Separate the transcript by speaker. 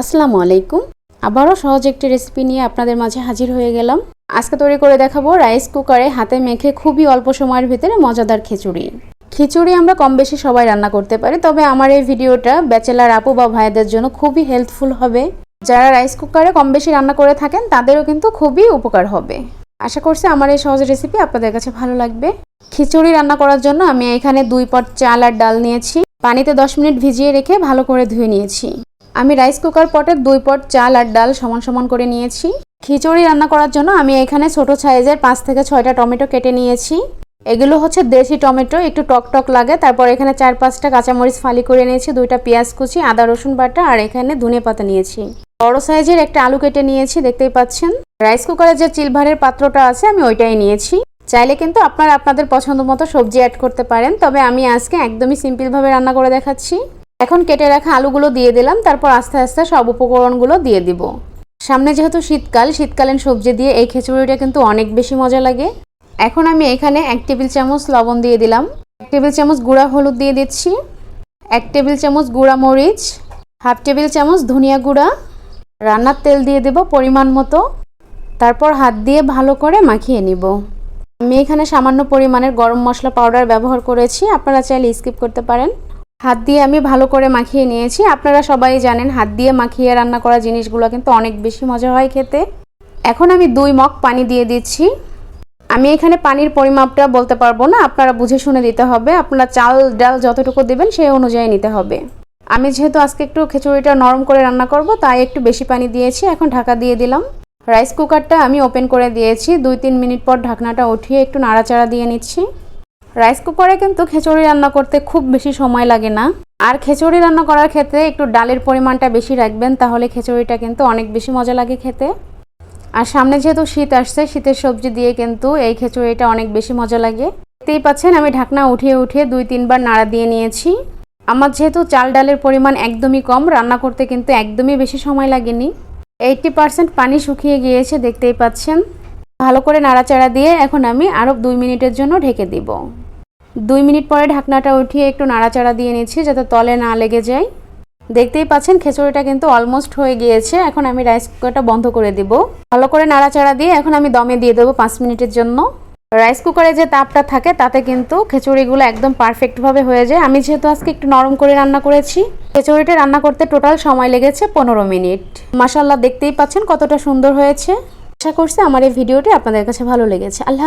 Speaker 1: আসসালামু আলাইকুম। আবারও সহজ একটি রেসিপি নিয়ে আপনাদের মাঝে হাজির হয়ে গেলাম। আজকে তৈরি করে দেখাবো রাইস কুকারে হাতে মেখে খুবই অল্প সময়ের ভিতরে মজাদার খিচুড়ি। খিচুড়ি আমরা কম বেশি সবাই রান্না করতে পারি, তবে আমার এই ভিডিওটা ব্যাচেলার আপু বা ভাইদের জন্য খুবই হেল্পফুল হবে। যারা রাইস কুকারে কম বেশি রান্না করে থাকেন, তাদেরও কিন্তু খুবই উপকার হবে। আশা করছি আমার এই সহজ রেসিপি আপনাদের কাছে ভালো লাগবে। খিচুড়ি রান্না করার জন্য আমি এখানে দুই পট চাল আর ডাল নিয়েছি। পানিতে দশ মিনিট ভিজিয়ে রেখে ভালো করে ধুয়ে নিয়েছি। আমি রাইস কুকার পটে দুই পট চাল আর ডাল সমান সমান করে নিয়েছি। খিচুড়ি রান্না করার জন্য আমি এখানে ছোট সাইজের পাঁচ থেকে ছয়টা টমেটো কেটে নিয়েছি। এগুলো হচ্ছে দেশি টমেটো, একটু টক টক লাগে। তারপর এখানে চার পাঁচটা কাঁচামরিচ ফালি করে নিয়েছি, দুইটা পেঁয়াজ কুচি, আদা, রসুন বাটা আর এখানে ধনে পাতা নিয়েছি। বড় সাইজের একটা আলু কেটে নিয়েছি, দেখতেই পাচ্ছেন। রাইস কুকারের যে চিলভারের পাত্রটা আছে, আমি ওইটাই নিয়েছি। চাইলে কিন্তু আপনারা আপনাদের পছন্দ মতো সবজি অ্যাড করতে পারেন, তবে আমি আজকে একদমই সিম্পলভাবে রান্না করে দেখাচ্ছি। এখন কেটে রাখা আলুগুলো দিয়ে দিলাম, তারপর আস্তে আস্তে সব উপকরণগুলো দিয়ে দিব। সামনে যেহেতু শীতকাল, শীতকালীন সবজি দিয়ে এই খিচুড়িটা কিন্তু অনেক বেশি মজা লাগে। এখন আমি এখানে এক টেবিল চামচ লবণ দিয়ে দিলাম। এক টেবিল চামচ গুঁড়া হলুদ দিয়ে দিচ্ছি। এক টেবিল চামচ গুঁড়া মরিচ। হাফ টেবিল চামচ ধনিয়া গুঁড়া। রান্নার তেল দিয়ে দেব পরিমাণ মতো। তারপর হাত দিয়ে ভালো করে মাখিয়ে নিব। আমি এখানে সামান্য পরিমাণের গরম মশলা পাউডার ব্যবহার করেছি, আপনারা চাইলে স্কিপ করতে পারেন। হাত দিয়ে আমি ভালো করে মাখিয়ে নিয়েছি। আপনারা সবাই জানেন, হাত দিয়ে মাখিয়ে রান্না করা জিনিসগুলো কিন্তু অনেক বেশি মজা হয় খেতে। এখন আমি দুই মগ পানি দিয়ে দিচ্ছি। আমি এখানে পানির পরিমাপটা বলতে পারব না, আপনারা বুঝে শুনে দিতে হবে। আপনারা চাল, ডাল যতটুকু দেবেন সেই অনুযায়ী নিতে হবে। আমি যেহেতু আজকে একটু খিচুড়িটা নরম করে রান্না করব, তাই একটু বেশি পানি দিয়েছি। এখন ঢাকা দিয়ে দিলাম। রাইস কুকারটা আমি ওপেন করে দিয়েছি। দুই তিন মিনিট পর ঢাকনাটা উঠিয়ে একটু নাড়াচাড়া দিয়ে নিচ্ছি। রাইস কুকারে কিন্তু খিচুড়ি রান্না করতে খুব বেশি সময় লাগে না। আর খিচুড়ি রান্না করার ক্ষেত্রে একটু ডালের পরিমাণটা বেশি রাখবেন, তাহলে খিচুড়িটা কিন্তু অনেক বেশি মজা লাগে খেতে। আর সামনে যেহেতু শীত আসছে, শীতের সবজি দিয়ে কিন্তু এই খিচুড়িটা অনেক বেশি মজা লাগে। দেখতেই পাচ্ছেন, আমি ঢাকনা উঠিয়ে উঠিয়ে দুই তিনবার নাড়া দিয়ে নিয়েছি। আমার যেহেতু চাল ডালের পরিমাণ একদমই কম, রান্না করতে কিন্তু একদমই বেশি সময় লাগেনি। এইটটি পার্সেন্ট পানি শুকিয়ে গিয়েছে, দেখতেই পাচ্ছেন। ভালো করে নাড়াচাড়া দিয়ে এখন আমি আরও দুই মিনিটের জন্য ঢেকে দিব। দুই মিনিট পরে ঢাকনাটা উঠিয়ে একটু নাড়াচাড়া দিয়ে নিচ্ছি যাতে তলে না লেগে যায়। দেখতেই পাচ্ছেন, খিচুড়িটা কিন্তু অলমোস্ট হয়ে গিয়েছে। এখন আমি রাইস কুকারটা বন্ধ করে দিব। ভালো করে নাড়াচাড়া দিয়ে এখন আমি দমে দিয়ে দেবো পাঁচ মিনিটের জন্য। রাইস কুকারে যে তাপটা থাকে, তাতে কিন্তু খিচুড়িগুলো একদম পারফেক্টভাবে হয়ে যায়। আমি যেহেতু আজকে একটু নরম করে রান্না করেছি, খিচুড়িটা রান্না করতে টোটাল সময় লেগেছে পনেরো মিনিট। মাসাল্লাহ দেখতেই পাচ্ছেন কতটা সুন্দর হয়েছে। আশা করছি আমার এই ভিডিওটি আপনাদের কাছে ভালো লেগেছে। আল্লাহ